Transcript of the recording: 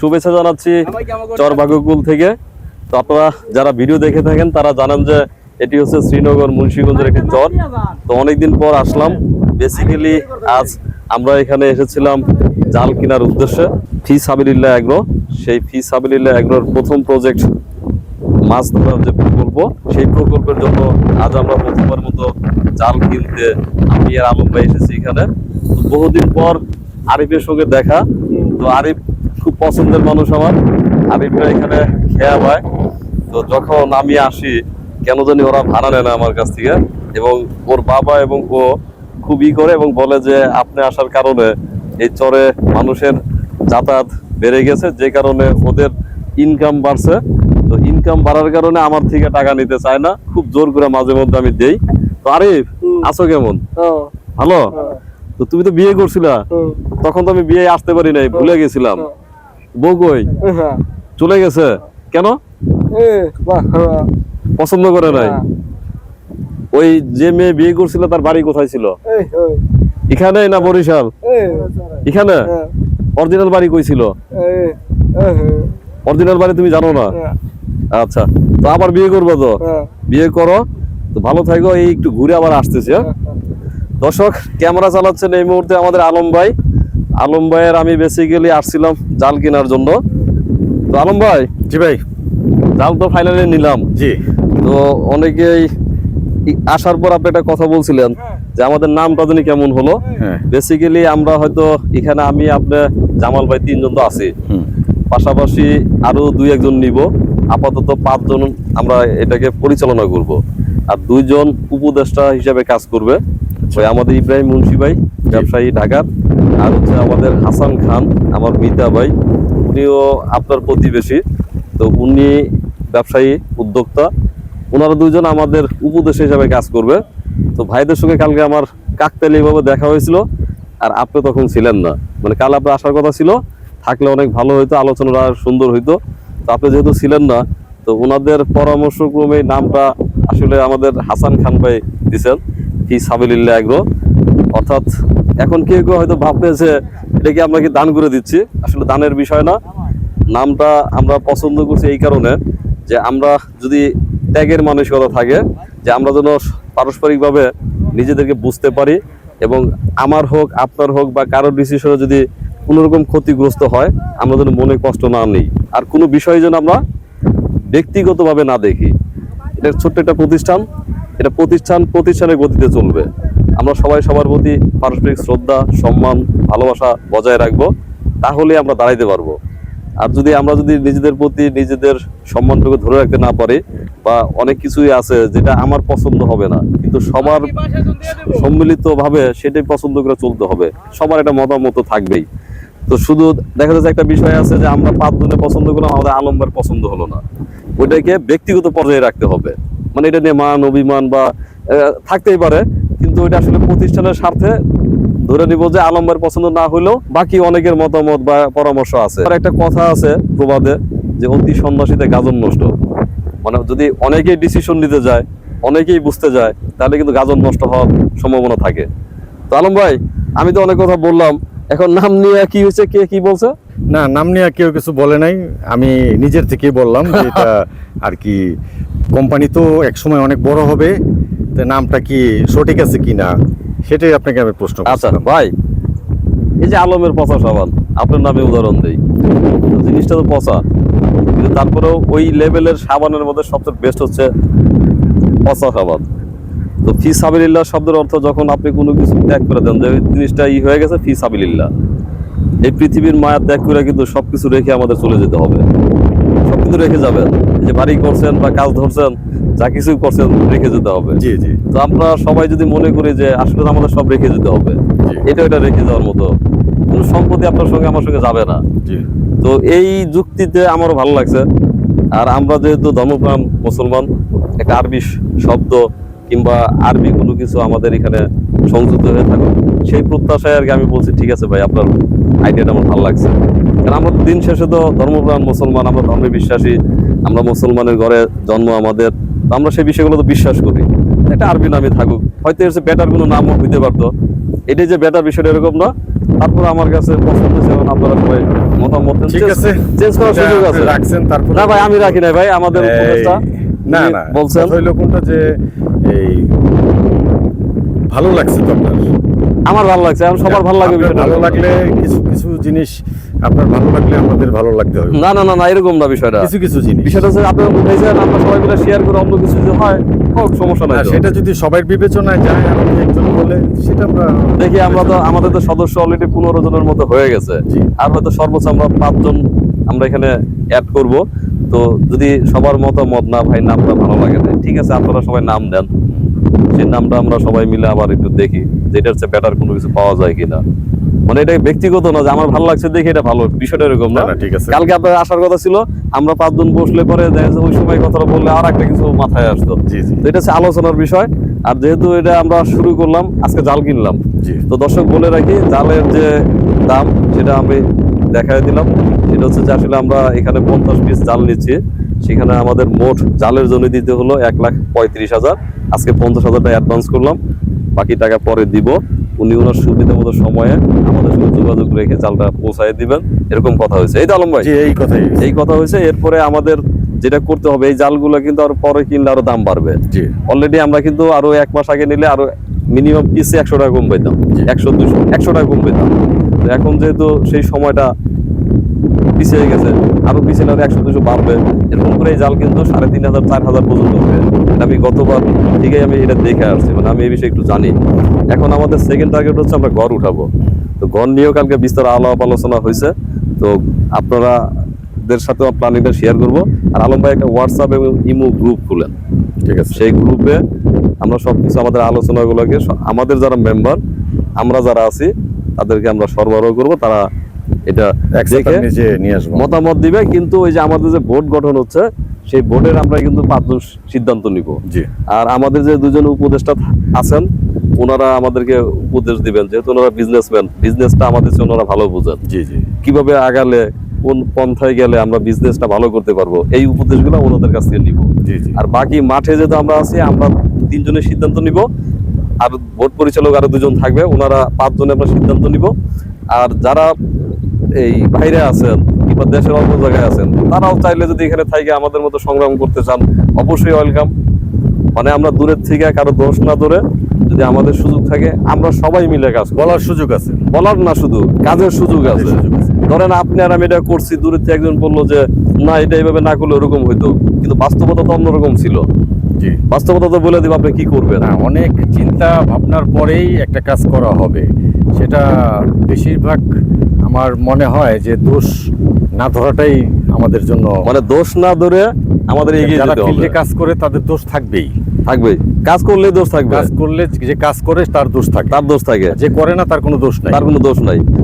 শুভেচ্ছা জানাচ্ছি চরবাগকুল থেকে। তো আপনারা যারা ভিডিও দেখে থাকেন, তারা জানেন যে এটি হচ্ছে শ্রীনগর মুন্সিগঞ্জের একটি চর। তো অনেকদিন পর আসলাম। বেসিক্যালি আজ আমরা এখানে এসেছিলাম জাল কেনার উদ্দেশ্যে। ফি সাবিলিল্লাহ এগ্রো সেই ফি সাবিলিল্লাহ এগ্রোর প্রথম প্রজেক্ট মাছ ধরার যে প্রকল্প, সেই প্রকল্পের জন্য আজ আমরা প্রথমবার মতো জাল কিনতে আমি আর আলম ভাই এসেছি এখানে। তো বহুদিন পর আরিফের সঙ্গে দেখা। তো আরিফ পছন্দের মানুষ আমার। আরিফরা এখানে খেয়া হয় তো যখন আমি আসি কেন জানি ওরা ভাড়া নেয় না আমার কাছ থেকে। এবং ওর বাবা এবং ও খুবই করে এবং বলে যে আপনি আসার কারণে এই চরে মানুষের যাতায়াত বেড়ে গেছে। যে কারণে ওদের ইনকাম বাড়ছে। তো ইনকাম বাড়ার কারণে আমার থেকে টাকা নিতে চায় না। খুব জোর করে মাঝে মধ্যে আমি দেই। তো আরিফ। আছো কেমন? ভালো? তো তুমি তো বিয়ে করছিলা। তখন তো আমি বিয়ে আসতে পারি নাই ভুলে গেছিলাম। বউ কই? হ্যাঁ, চলে গেছে? কেন? হ্যাঁ, পছন্দ করে নাই? হ্যাঁ, ওই যে মেয়ে বিয়ে করছিল তার বাড়ি কোথায় ছিল? এখানে না বরিশাল? এখানে? অরিজিনাল বাড়ি কই ছিল? অরিজিনাল বাড়ি তুমি জানো না? আচ্ছা তো আবার বিয়ে করব তো? বিয়ে করো তো ভালো থাকো এই একটু ঘুরে আবার আসতেছি হ্যাঁ? দর্শক ক্যামেরা চালাচ্ছেন এই মুহূর্তে আমাদের আলম ভাই। আলম ভাইয়ের আমি বেসিক্যালি আসছিলাম জাল কেনার জন্য। তো আলম ভাই জি ভাই। জাল তো ফাইনালি নিলাম। জি। তো অনেকেই আসার পর আপনি একটা কথা বলছিলেন যে আমাদের নামটা জানি কেমন হলো। বেসিক্যালি আমরা হয়তো এখানে আমি আপনি জামাল ভাই তিনজন তো আছি। পাশাপাশি আরও দুই একজন নিব। আপাতত পাঁচজন আমরা এটাকে পরিচালনা করব। আর দুইজন উপদেষ্টা হিসাবে কাজ করবে। ওই আমাদের ইব্রাহিম মুন্সি ভাই ব্যবসায়ী ঢাকার আর হচ্ছে আমাদের হাসান খান আমার মিতা ভাই উনিও আপনার প্রতিবেশী। তো উনি ব্যবসায়ী উদ্যোক্তা। ওনারা দুজন আমাদের উপদেশ হিসাবে কাজ করবে। তো ভাইদের সঙ্গে কালকে আমার কাকতালি ভাবে দেখা হয়েছিল আর আপনি তখন ছিলেন না। মানে কাল আপনি আসার কথা ছিল থাকলে অনেক ভালো হইতো আলোচনাটা সুন্দর হইতো। তো আপনি যেহেতু ছিলেন না তো ওনাদের পরামর্শক্রমে নামটা আসলে আমাদের হাসান খান ভাই দিছেন। ফি সাবিলিল্লাহ এগ্রো অর্থাৎ এখন কেউ কেউ হয়তো ভাবতেছে এটা কি আমরা কি দান করে দিচ্ছি? আসলে দানের বিষয় না। নামটা আমরা পছন্দ করছি এই কারণে যে আমরা যদি ত্যাগের মানসিকতা থাকে, যে আমরা যেন পারস্পরিকভাবে নিজেদেরকে বুঝতে পারি এবং আমার হোক, আপনার হোক বা কারোর ডিসিশনে যদি কোনো রকম ক্ষতিগ্রস্ত হয়, আমরা যেন মনে কষ্ট না নেই। আর কোনো বিষয় যেন আমরা ব্যক্তিগতভাবে না দেখি। এটা ছোট্ট একটা প্রতিষ্ঠান। এটা প্রতিষ্ঠান প্রতিষ্ঠানের গতিতে চলবে। আমরা সবাই সবার প্রতি পারস্পরিক শ্রদ্ধা, সম্মান, ভালোবাসা বজায় রাখব, তাহলে আমরা দাঁড়াইতে পারব। আর যদি আমরা যদি নিজেদের প্রতি নিজেদের সম্মানটুকু ধরে রাখতে না পারি, বা অনেক কিছুই আছে যেটা আমার পছন্দ হবে না, কিন্তু সবার সম্মিলিতভাবে সেটাই পছন্দ করে চলতে হবে। সবার একটা মতামত থাকবেই। তো শুধু দেখা যাচ্ছে একটা বিষয় আছে যে আমরা পাঁচজনে পছন্দ করলাম, আমাদের আলম্বার পছন্দ হলো না। ওইটাকে ব্যক্তিগত পর্যায়ে রাখতে হবে। মানে এটা নিয়ে মান অভিমান বা থাকতেই পারে। কিন্তু এটা আসলে প্রতিষ্ঠানের স্বার্থে ধরে নিব যে আলম্বার পছন্দ না হলেও বাকি অনেকের মতামত বা পরামর্শ আছে। আর একটা কথা আছে প্রবাদে যে অতি সন্ন্যাসীতে গাজন নষ্ট। মানে যদি অনেকেই ডিসিশন নিতে যায় অনেকেই বুঝতে যায় তাহলে কিন্তু গাজন নষ্ট হওয়ার সম্ভাবনা থাকে। তো আলম ভাই আমি তো অনেক কথা বললাম এখন নাম নিয়ে কি হয়েছে কে কি বলছে? না নাম নিয়ে কেউ কিছু বলে নাই। আমি নিজের থেকেই বললাম যে এটা আর কি কোম্পানি তো এক সময় অনেক বড় হবে নামটা কি সঠিক আছে কি না, সেটাই আপনাকে আমি প্রশ্ন আচ্ছা ভাই, এই যে আলমের পচা সাবান আপনার নামে উদাহরণ দেই। জিনিসটা তো পচা, কিন্তু তারপরেও ওই লেভেলের সাবানের মধ্যে সবচেয়ে বেস্ট হচ্ছে পচা সাবান। তো ফি সাবিলিল্লাহ শব্দের অর্থ যখন আপনি কোনো কিছু ত্যাগ করে দেন, যে জিনিসটা ই হয়ে গেছে, ফি সাবিলিল্লাহ। এই পৃথিবীর মায়া ত্যাগ করে কিন্তু সবকিছু রেখে আমাদের চলে যেতে হবে। কিছু রেখে যাবেন। যে বাড়ি করছেন বা কাজ ধরছেন যা কিছু করছেন রেখে যেতে হবে। জি জি। তো আমরা সবাই যদি মনে করি যে আসলে আমাদের সব রেখে যেতে হবে এটা এটা রেখে যাওয়ার মতো। কোনো সম্পত্তি আপনার সঙ্গে আমার সঙ্গে যাবে না। জি। তো এই যুক্তিতে আমারও ভালো লাগছে। আর আমরা যেহেতু ধর্মপ্রাণ মুসলমান একটা আরবি শব্দ কিংবা আরবি কোনো কিছু আমাদের এখানে সংযুক্ত হয়ে থাকুক সেই প্রত্যাশায় আর কি আমি বলছি ঠিক আছে ভাই আপনার আইডিয়াটা আমার ভালো লাগছে। কারণ আমরা দিন শেষে তো ধর্মপ্রাণ মুসলমান আমরা ধর্মে বিশ্বাসী আমরা মুসলমানের ঘরে জন্ম আমাদের আমরা সেই বিষয়গুলো তো বিশ্বাস করি। একটা আরবি নামে থাকুক হয়তো এর বেটার কোনো নামও হইতে পারতো। এটাই যে বেটার বিষয়টা এরকম না তারপর আমার কাছে পছন্দ ছিল আপনারা সবাই মতামত ঠিক আছে। চেঞ্জ করার সুযোগ আছে। রাখছেন তারপর না ভাই আমি রাখি নাই ভাই আমাদের এই, উপদেষ্টা না না বলছেন। হইল কোনটা যে এই ভালো লাগছে তো আপনার? আমার ভালো লাগছে এখন সবার ভালো লাগে বিষয়টা। ভালো লাগলে কিছু কিছু জিনিস আপনার ভালো লাগলে আমাদের ভালো লাগতে হবে। না না না না এরকম না বিষয়টা। কিছু কিছু জিনিস। বিষয়টা হচ্ছে আপনি উঠাইছেন আমরা সবাই মিলে শেয়ার করে অন্য কিছু যদি হয় হোক সমস্যা নাই। সেটা যদি সবার বিবেচনায় যায় আর একজন বলে সেটা আমরা দেখি আমরা তো আমাদের তো সদস্য অলরেডি পনেরো জনের মতো হয়ে গেছে। আর হয়তো সর্বোচ্চ আমরা পাঁচজন আমরা এখানে অ্যাড করব। তো যদি সবার মতামত না ভাই নামটা ভালো লাগে ঠিক আছে আপনারা সবাই নাম দেন। সেই নামটা আমরা সবাই মিলে আবার একটু দেখি যেটার চেয়ে বেটার কোনো কিছু পাওয়া যায় কিনা। মানে এটা ব্যক্তিগত না যে আমার ভালো লাগছে দেখে এটা ভালো বিষয়টা এরকম না। ঠিক আছে। কালকে আপনার আসার কথা ছিল আমরা পাঁচজন বসলে পরে দেখা যাচ্ছে ওই সময় কথাটা বললে আর একটা কিছু মাথায় আসতো। জি জি। তো এটা হচ্ছে আলোচনার বিষয়। আর যেহেতু এটা আমরা শুরু করলাম আজকে জাল কিনলাম। তো দর্শক বলে রাখি জালের যে দাম সেটা আমি দেখাই দিলাম। সেটা হচ্ছে যে আসলে আমরা এখানে পঞ্চাশ পিস জাল নিচ্ছি। সেখানে আমাদের মোট জালের জন্য দিতে হলো এক লাখ পঁয়ত্রিশ হাজার। আজকে পঞ্চাশ হাজারটা অ্যাডভান্স করলাম। বাকি টাকা পরে দিব। উনি ওনার সুবিধা মতো সময়ে আমাদের সাথে যোগাযোগ রেখে জালটা পৌঁছায় দিবেন। এরকম কথা হয়েছে। এই তো আলম ভাই? এই কথাই এই কথা হয়েছে। এরপরে আমাদের যেটা করতে হবে এই জালগুলো কিন্তু আর পরে কিনলে আরও দাম বাড়বে। অলরেডি আমরা কিন্তু আরও এক মাস আগে নিলে আরও মিনিমাম পিসে একশো টাকা কম পেতাম একশো দুশো একশো টাকা কম পেতাম তো এখন যেহেতু সেই সময়টা পিছিয়ে গেছে। আরও পিছিয়ে আরও একশো দুশো বাড়বে। এরকম করে এই জাল কিন্তু সাড়ে তিন হাজার চার হাজার পর্যন্ত হবে। এটা আমি গতবার ঠিকই আমি এটা দেখে আসছি মানে আমি এই বিষয়ে একটু জানি। এখন আমাদের সেকেন্ড টার্গেট হচ্ছে আমরা ঘর উঠাবো। তো ঘর নিয়েও কালকে বিস্তার আলাপ আলোচনা হয়েছে। তো আপনারা দের সাথে প্ল্যানিংটা শেয়ার করব। আর আলম ভাই একটা হোয়াটসঅ্যাপ এবং ইমো গ্রুপ খুলেন। ঠিক আছে। সেই গ্রুপে আমরা সবকিছু আমাদের আলোচনাগুলোকে আমাদের যারা মেম্বার আমরা যারা আছি তাদেরকে আমরা সরবরাহ করব। তারা এটা দেখে মতামত দিবে কিন্তু ওই যে আমাদের যে বোর্ড গঠন হচ্ছে সেই বোর্ডের আমরা কিন্তু পাঁচজন সিদ্ধান্ত নিব। আর আমাদের যে দুজন উপদেষ্টা আছেন ওনারা আমাদেরকে উপদেশ দিবেন যেহেতু ওনারা বিজনেসম্যান বিজনেসটা আমাদের চেয়ে ওনারা ভালো বুঝেন। জি জি। কীভাবে আগালে কোন পন্থায় গেলে আমরা বিজনেসটা ভালো করতে পারব এই উপদেশগুলো ওনাদের কাছ থেকে নিব। জি জি। আর বাকি মাঠে যেহেতু আমরা আছি আমরা তিনজনের সিদ্ধান্ত নিব আর ভোট পরিচালক আরও দুজন থাকবে ওনারা পাঁচজনে আমরা সিদ্ধান্ত নিব। আর যারা এই বাইরে আছেন কিংবা দেশের অন্য জায়গায় আছেন তারাও চাইলে যদি এখানে থাকে আমাদের মতো সংগ্রাম করতে চান অবশ্যই ওয়েলকাম। মানে আমরা দূরের থেকে কারও দোষ না ধরে যদি আমাদের সুযোগ থাকে আমরা সবাই মিলে কাজ বলার সুযোগ আছে। বলার না শুধু কাজের সুযোগ আছে। সুযোগ আছে। ধরেন আপনি আর আমি এটা করছি দূরের থেকে একজন বলল যে না এটা এইভাবে না করলে ওরকম হইতো। কিন্তু বাস্তবতা তো অন্যরকম ছিল। জি। বাস্তবতা তো বলে দিব আপনি কি করবেন। না অনেক চিন্তা ভাবনার পরেই একটা কাজ করা হবে। সেটা বেশিরভাগ আমার মনে হয় যে দোষ না ধরাটাই আমাদের জন্য মানে দোষ না ধরে আমাদের এগিয়ে যেতে হবে। ফিল্ডে কাজ করে তাদের দোষ থাকবেই। থাকবে। কাজ করলে দোষ থাকবে। কাজ করলে যে কাজ করে তার দোষ থাকে। তার দোষ থাকে। যে করে না তার কোনো দোষ নাই। তার কোনো দোষ নাই।